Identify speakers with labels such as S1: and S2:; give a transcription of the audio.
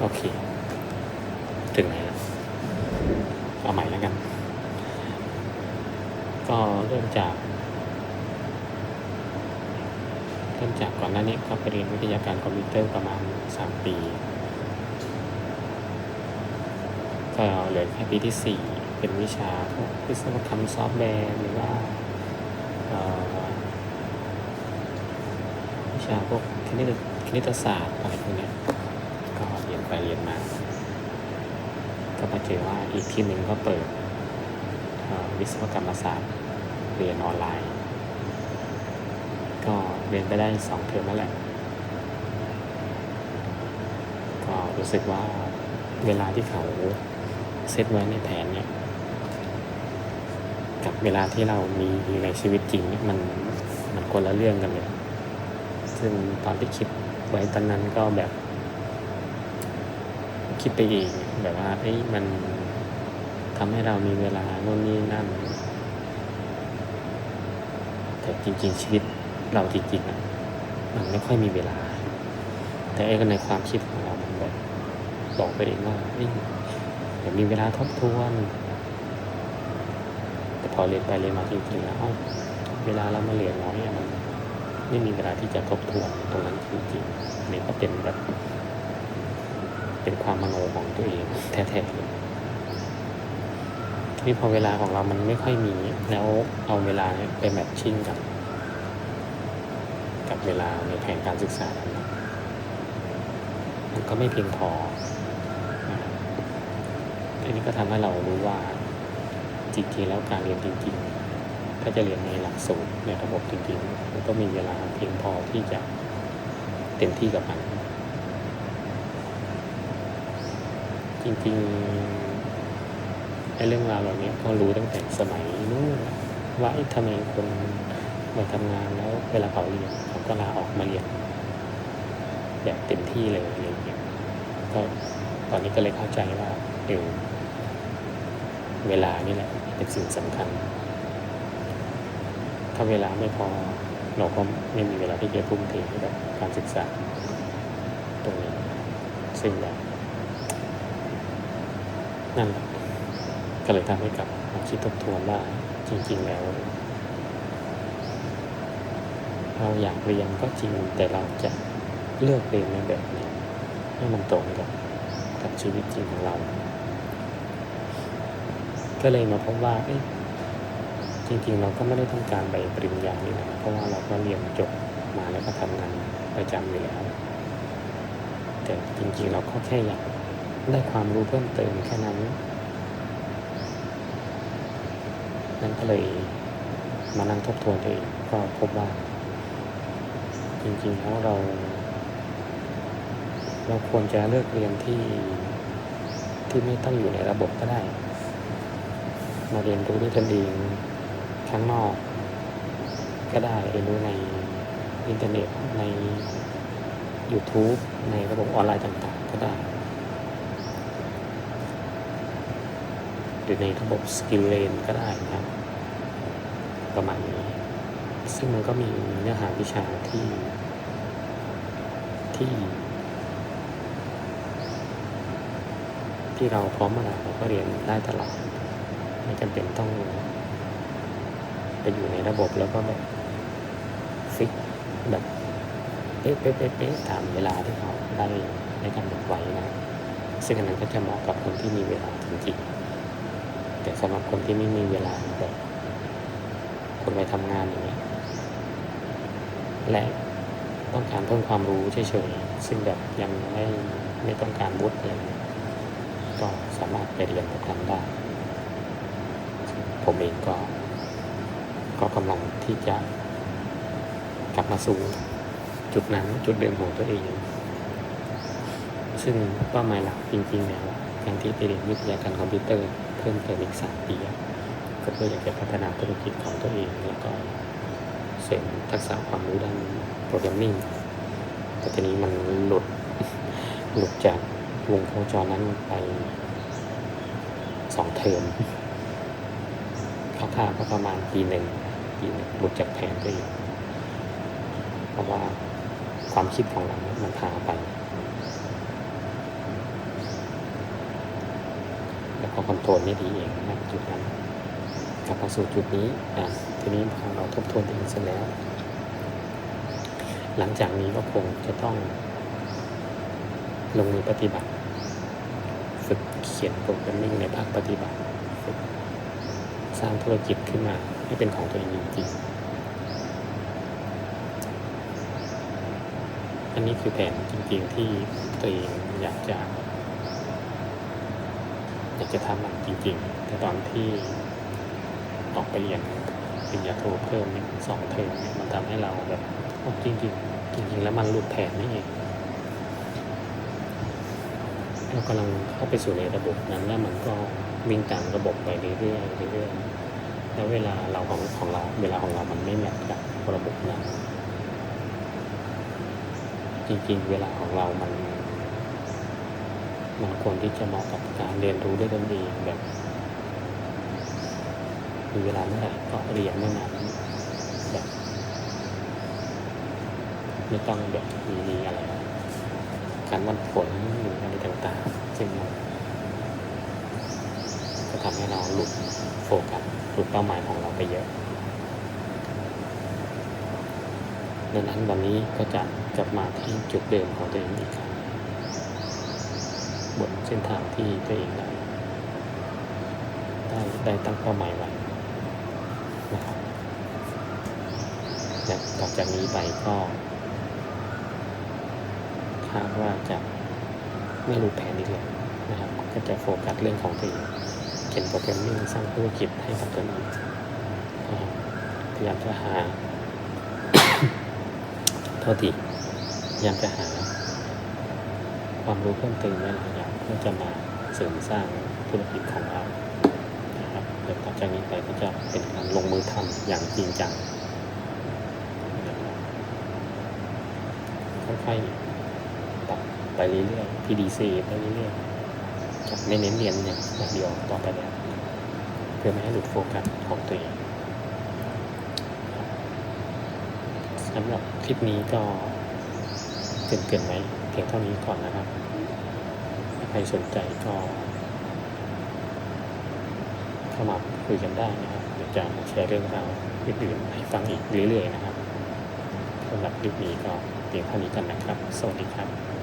S1: โอเค ถึงไหนแล้วเอาใหม่แล้วกัน ก็เริ่มจาก เริ่มจากก่อนหน้านี้ก็ไปเรียนวิทยาการคอมพิวเตอร์ประมาณสามปี ก็เหลือแค่ปีที่สี่เป็นวิชาพวกวิศวกรรมซอฟต์แวร์หรือว่าวิชาพวกคณิตคณิตศาสตร์อะไรพวกนี้ยก็เรียนไปเรียนมา ก็มาเจอว่าอีกที่หนึ่งก็เปิดวิศวกรรมศาสตร์เรียนออนไลน์ ก็เรียนไปได้สองเทอมนั่นแหละ ก็รู้สึกว่าเวลาที่เขาเซตไว้ในแผนเนี่ย กับเวลาที่เรามีในชีวิตจริงเนี่ยมันมันคนละเรื่องกันเลย ซึ่งตอนที่คิดไว้ตอนนั้นก็แบบ คิดไปเองแบบว่าเอ้ยมันทำให้เรามีเวลาโน่นนี่นั่น แต่จริง ๆ ชีวิตเราจริงๆอะมันไม่ค่อยมีเวลา แต่ไอ้ในความคิดของเรามันแบบบอกไปเองว่าเอ้ยเดี๋ยวมีเวลาทบทวนแต่พอเรียนไปเรียนมาจริงๆแล้วเวลาเรามาเรียนน้อยมันไม่มีเวลาที่จะทบทวนตรงนั้นจริงๆนี่ก็เป็นแบบ เป็นความมโนของตัวเองแท้ๆเลยทีนี้พอเวลาของเรามันไม่ค่อยมี แล้วเอาเวลาเนี่ยไปแมทชิ่งกับ กับเวลาในแผนการศึกษานะมันก็ไม่เพียงพออันนี้ก็ทำให้เรารู้ว่าจริงๆแล้วการเรียนจริง ๆ ถ้าจะเรียนในหลักสูตรในระบบจริงๆมันก็มีเวลาเพียงพอที่จะเต็มที่กับมัน จริงๆไอ้เรื่องราวเหล่านี้ก็รู้ตั้งแต่สมัยนู้นว่าทำไมคนมาทำงานแล้วเวลาเขาเรียนเขาก็ลาออกมาเรียนแบบเต็มที่เลยอะไรอย่างเงี้ยก็ตอนนี้ก็เลยเข้าใจว่าเออเวลานี่แหละเป็นสิ่งสำคัญ ถ้าเวลาไม่พอเราก็ไม่มีเวลาที่จะทุ่มเทให้กับการศึกษาตรงนี้ซึ่งแบบ นั่นแหละก็เลยทำให้กลับมาคิดทบทวนว่าจริง ๆ แล้ว เราอยากเรียนก็จริงแต่เราจะเลือกเรียนในแบบไหนให้มันตรงกับกับชีวิตจริงของเรา ก็เลยมาพบว่าเอ๊ะจริงๆ เราก็ไม่ได้ต้องการใบปริญญานี่นะเพราะว่าเราก็เรียนจบมาแล้วก็ทำงานประจำอยู่แล้ว แต่จริงๆ เราก็แค่อยาก ได้ความรู้เพิ่มเติมแค่นั้นนั่นก็เลยมานั่งทบทวนตัวเองก็พบว่า จริงๆแล้วเรา เราควรจะเลือกเรียนที่ที่ไม่ต้องอยู่ในระบบก็ได้ มาเรียนรู้ด้วยตนเองข้างนอก ก็ได้เรียนรู้ในอินเทอร์เน็ตใน YouTube ในระบบออนไลน์ต่างๆ ก็ได้ หรือในระบบสกิลเลนก็ได้นะครับ ประมาณนี้ ซึ่งมันก็มีเนื้อหาวิชาที่ที่ ที่เราพร้อมเมื่อไหร่เราก็เรียนได้ตลอดไม่จำเป็นต้องไปอยู่ในระบบแล้วก็แบบฟิกแบบเป๊ะเป๊ะเป๊ะเป๊ะตามเวลาที่เขาได้ได้กำหนดไว้นะ ซึ่งอันนั้นก็จะเหมาะกับคนที่มีเวลาจริงๆ แต่สำหรับคนที่ไม่มีเวลาแบบคนไปทำงานอย่างเงี้ และต้องการเพิ่มความรู้เฉยๆซึ่งแบบยังไม่ไม่ต้องการวุฒิอะไรเงี้ก็สามารถไปเรียนโปรแกรมได้ ผมเองก็ ก็กำลังที่จะกลับมาสู่จุดนั้นจุดเดิมของตัวเอง ซึ่งเป้าหมายหลักจริงๆแล้วการที่ไปเรียนวิทยาการคอมพิวเตอร์ เพิ่มเติมอีกสามปีก็เพื่ออยากจะพัฒนาธุรกิจของตัวเอง แล้วก็เสริมทักษะความรู้ด้านโปรแกรมมิ่งแต่ทีนี้มันหลุดหลุดจากวงโคจรนั้นไปสองเทอมคร่าวๆก็ประมาณปีหนึ่งปีหนึ่งหลุดจากแผนตัวเพราะว่าความคิดของเรา มันพาไป ก็คอนโทรลไม่ดีเองนะจุดนั้นกลับมาสู่จุดนี้อะทีนี้พอเราทบทวนตัวเองเสร็จแล้ว หลังจากนี้ก็คงจะต้อง ลงมือปฏิบัติ ฝึกเขียนโปรแกรมมิ่งในภาคปฏิบัติฝึกสร้างธุรกิจขึ้นมาให้เป็นของตัวเองจริงๆอันนี้คือแผนจริงๆที่ตัวเองอยากจะ อยากจะทำมันจริงๆ แต่ตอนที่ออกไปเรียนปริญญาโทเพิ่มเนี่สองเทอมเนี่ยมันทำให้เราแบบโอ้จริงๆจริง ๆ แล้วมันหลุดแผนนี่เองเรากำลังเข้าไปสู่ในระบบนั้นแล้วมันก็วิ่งตามระบบไปเรื่อยๆเรื่อยๆแล้วเวลาเราของของเรา เวลาของเรามันไม่แมทกับระบบนั้นจริง ๆ เวลาของเรามัน มันควรที่จะเหมาะกับการเรียนรู้ด้วยตนเองแบบมีเวลาเมื่อไหร่ก็เรียนเมื่อนั้นแบบไม่ต้องแบบมีอะไร การวัดผลหรืออะไรต่างๆซึ่งมันก็ทำให้เราหลุดโฟกัสหลุดเป้าหมายของเราไปเยอะดังนั้นวันนี้ก็จะกลับมาที่จุดเดิมของตัวเองอีกครั้ง บนเส้นทางที่ตัวเองได้ได้ได้ตั้งเป้าหมายไว้นะครับและต่อจากนี้ไปก็คาดว่าจะไม่รู้แผนอีกแล้วนะครับ ก็จะโฟกัสเรื่องของตัวเองเขียนโปรแกรมมิ่งสร้างธุรกิจให้กับตัวเองนะครับพยายามจะหาโทษทีพยายามจะหา ความรู้เพิ่มเติมหลายๆอย่าง เพื่อจะมาเสริมสร้างธุรกิจของเรานะครับเดี๋ยวต่อจากนี้ไปก็จะเป็นการลงมือทำอย่างจริงจังค่อยๆปรับไปเรื่อยๆ PDC ไปเรื่อยๆจะไม่เน้นเรียนอย่างเดียวต่อไปแล้วเพื่อไม่ให้หลุดโฟกัสของตัวเองสำหรับคลิปนี้ก็เกินเกินๆไว้เพียงเท่านี้ก่อนนะครับ รสนใจก็เข้ามาคุยกันได้นะครับเดี๋ยวจะมาแชร์เรื่องราวอื่นๆให้ฟังอีกเรื่อยๆนะครับสำหรับคลิปนี้ก็เพียงเท่านี้กันนะครับ สวัสดีครับ